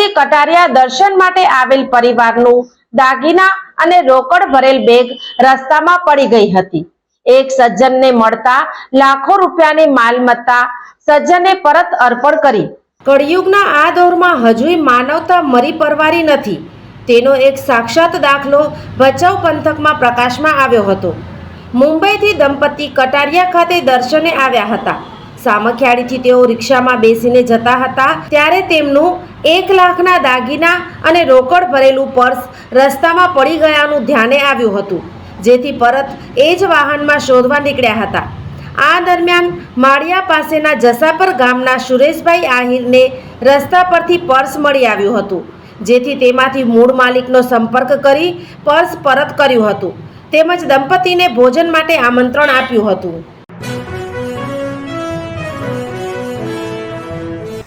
મુંબઈથી કટારિયા દર્શન માટે આવેલ પરિવારનું દાગીના અને રોકડ ભરેલ બેગ રસ્તામાં પડી ગઈ હતી. એક સજ્જનને મળતા લાખો રૂપિયાની માલમત્તા સજ્જને પરત અર્પણ કરી. કળિયુગના આ દોરમાં હજુય માનવતા મરી પરવારી નથી. તેનો એક સાક્ષાત દાખલો ભચાઉ પંથકમાં પ્રકાશમાં આવ્યો હતો. મુંબઈથી દંપતી કટારિયા ખાતે દર્શને આવ્યા હતા. સામખિયાળીથી તેઓ રિક્ષામાં બેસીને જતા હતા. ત્યારે તેમનું એક લાખના દાગીના અને રોકડ ભરેલું પર્સ રસ્તામાં પડી ગયાનું ધ્યાને આવ્યું હતું, જેથી પરત એ જ વાહનમાં શોધવા નીકળ્યા હતા. આ દરમિયાન માળિયા પાસેના જસાપર ગામના સુરેશભાઈ આહિરને રસ્તા પરથી પર્સ મળી આવ્યું હતું, જેથી તેમાંથી મૂળ માલિકનો સંપર્ક કરી પર્સ પરત કર્યું હતું. તેમજ દંપતીને ભોજન માટે આમંત્રણ આપ્યું હતું.